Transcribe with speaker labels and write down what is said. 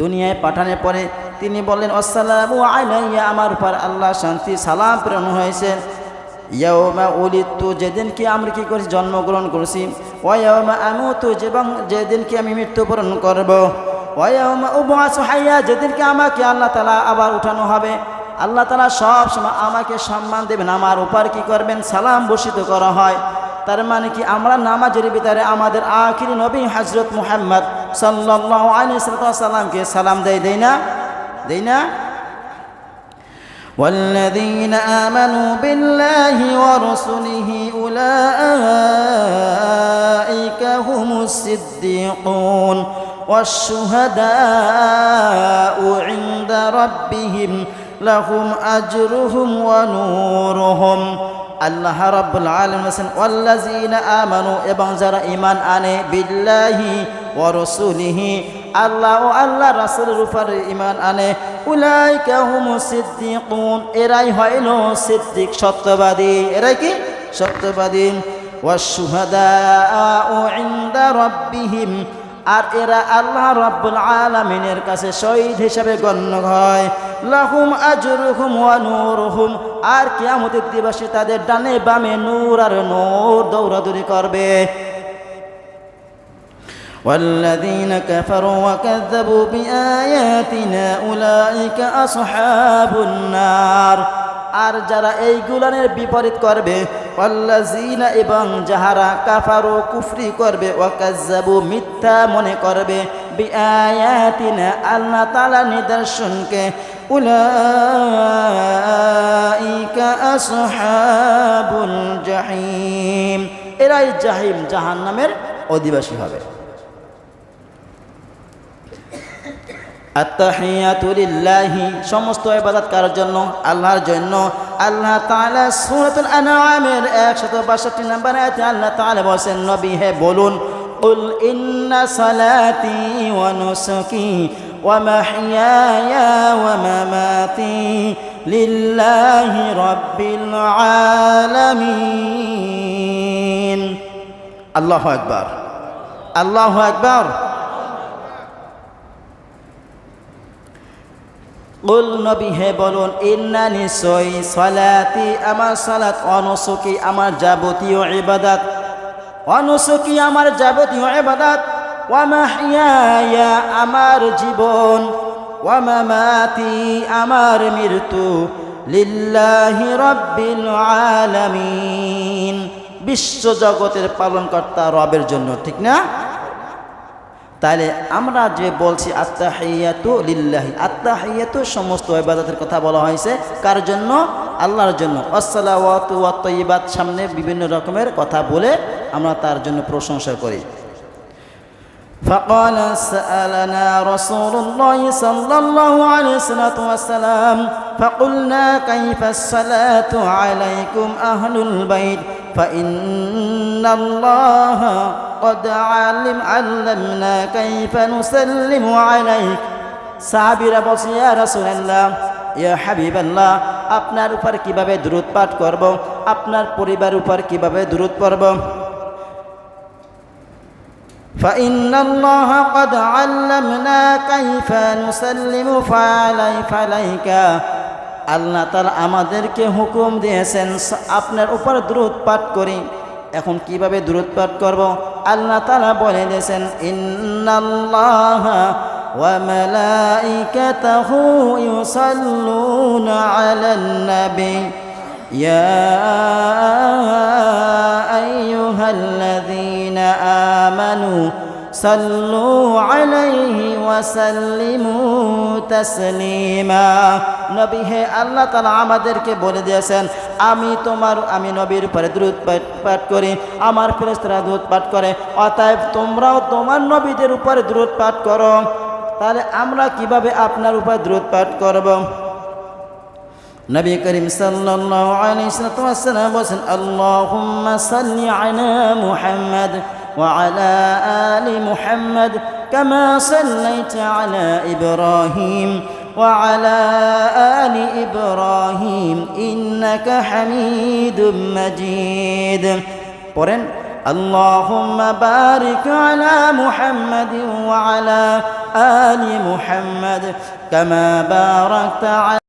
Speaker 1: দুনিয়ায় পাঠানোর পরে তিনি বললেন, আসসালামু আলাইয়া, আমার উপর আল্লাহ শান্তি, সালাম প্রেরণ হয়েছে। ইয়াওমা উলিতু যেদিনকে আমরা কি করেছি জন্মগ্রহণ করেছি। ওয়াইয়াওমা আমুতু, এবং যেদিনকে আমি মৃত্যুবরণ করব। ওয়াইয়াওমা উবআসু হাইয়া যেদিনকে আমাকে আল্লাহ তালা আবার উঠানো হবে। আল্লাহ তালা সব সময় আমাকে সম্মান দেবেন। আমার উপর কি করবেন? সালাম বর্ষিত করা হয়। তার মানে কি, আমরা নামাজের ভিতরে আমাদের আখিরি নবী হজরত মুহাম্মদ সাল্লাল্লাহু আলাইহি সাল্লামকে সালাম দেয় দেই না দেই না والذين آمنوا بالله ورسله أولئك هم الصديقون والشهداء عند ربهم لهم أجرهم ونورهم আল্লাহ রাব্বুল আলামিন বলেন ওয়াল্লাযিনা আমানু এবং যারা ঈমান আনে, বিল্লাহি ওয়া রাসূলিহি, আল্লাহ ও আল্লাহ রাসূলের উপর ঈমান আনে, উলাইকা হুমুস সিদ্দিকুন, এরাই হইল সিদ্দিক সত্যবাদী। এরাই কি? সত্যবাদী। ওয়াশুহাদাউ ইনদা রাব্বিহিম আর এরা আল্লাহ রাব্বুল আলামিনের কাছে শহীদ হিসাবে গণ্য হয় লাহুম আজরুহুম ওয়া নূরুহুম আর কিয়ামতের দিবসে তাদের ডানে বামে নূর আর নূর দৌড়াদৌড়ি করবে والذين كفروا وكذبوا بآياتنا أولئك أصحاب النار আর যারা এই গুলানের বিপরীত করবে অল্লাজিনা এবং যাহারা কাফারো কুফরি করবে ওয়াকাজ্জাবু মিথ্যা মনে করবে, বিআয়াতিনা আল্লাহ তাআলা নিদর্শনকে, উলাইকা আসহাবুল জাহিম। এরাই জাহিম, জাহান্নামের অধিবাসী হবে। আত্তাহিয়াতু লিল্লাহি, সমস্ত ইবাদত করার জন্য, আল্লাহর জন্য আল্লাহ তাআলা সূরাতুল আনআমের 162 নম্বর আয়াতে আল্লাহ তাআলা বলেন নবী হে বলুন قل إن صلاتي ونسكي ومحياي ومماتي لله رب العالمين الله أكبر الله أكبر কুল নবী হে বলুন, ইন্না নিশ্চয় সলাতি, আমার সালাত অনসুকি, আমার যাবতীয় ইবাদাত। অনসুকি আমার যাবতীয় ইবাদাত। ওয়ামাহিয়া আমার জীবন ওয়ামামাতি আমার মৃত্যু লিল্লাহি রাব্বিল আলামিন। বিশ্ব জগতের পালনকর্তা রবের জন্য, ঠিক না? তাহলে আমরা যে বলছি আত্মাহিয়াতু লিল্লাহি আত্মাহিয়াতু সমস্ত ইবাদতের কথা বলা হয়েছে কার জন্য আল্লাহর জন্য আসসালাওয়াতু ওয়া তয়্যিবাত সামনে বিভিন্ন রকমের কথা বলে আমরা তার জন্য প্রশংসা করি فقال سألنا رسول الله صلى الله عليه وسلم والسلام فقلنا كيف الصلاة عليكم أهل البيت فإن الله قد علم علمنا كيف نسلم عليك সাহাবিরা বলছে ইয়া রাসূলুল্লাহ ইয়া হাবিবাল্লাহ আপনার উপর কিভাবে দরুদ পাঠ করব আপনার পরিবার উপর কিভাবে দরুদ পড়ব فإن الله قد علمنا كيف نسلم فعلي فعليك আল্লাহ তালা আমাদেরকে হুকুম দিয়েছেন আপনার উপর দ্রুত পাঠ করি এখন কিভাবে দ্রুত পাঠ করব আল্লাহ তালা বলে দিয়েছেন ইন্নাল্লাহ وملائكته يصلون على النبي يا সাল্লু আলাইহি ওয়াসাল্লিমু তাসলিমা নবী হে আল্লাহ তাআলা আমাদেরকে বলে দিয়েছেন, আমি তোমার, আমি নবীর উপরে দ্রুত পাঠ করি, আমার ফেরেশতারা দ্রুত পাঠ করে, অতএব তোমরাও তোমার নবীদের উপরে দ্রুত পাঠ করো। তাহলে আমরা কীভাবে আপনার উপর দ্রুত পাঠ করব? নবী করিম সাল্লাল্লাহু আলাইহি ওয়াসাল্লাম বলেন আল্লাহুম্মা সাল্লি আলা মুহাম্মাদ। وعلى آل محمد كما صليت على إبراهيم وعلى آل إبراهيم إنك حميد مجيد. قرن اللهم بارك على محمد وعلى آل محمد كما باركت على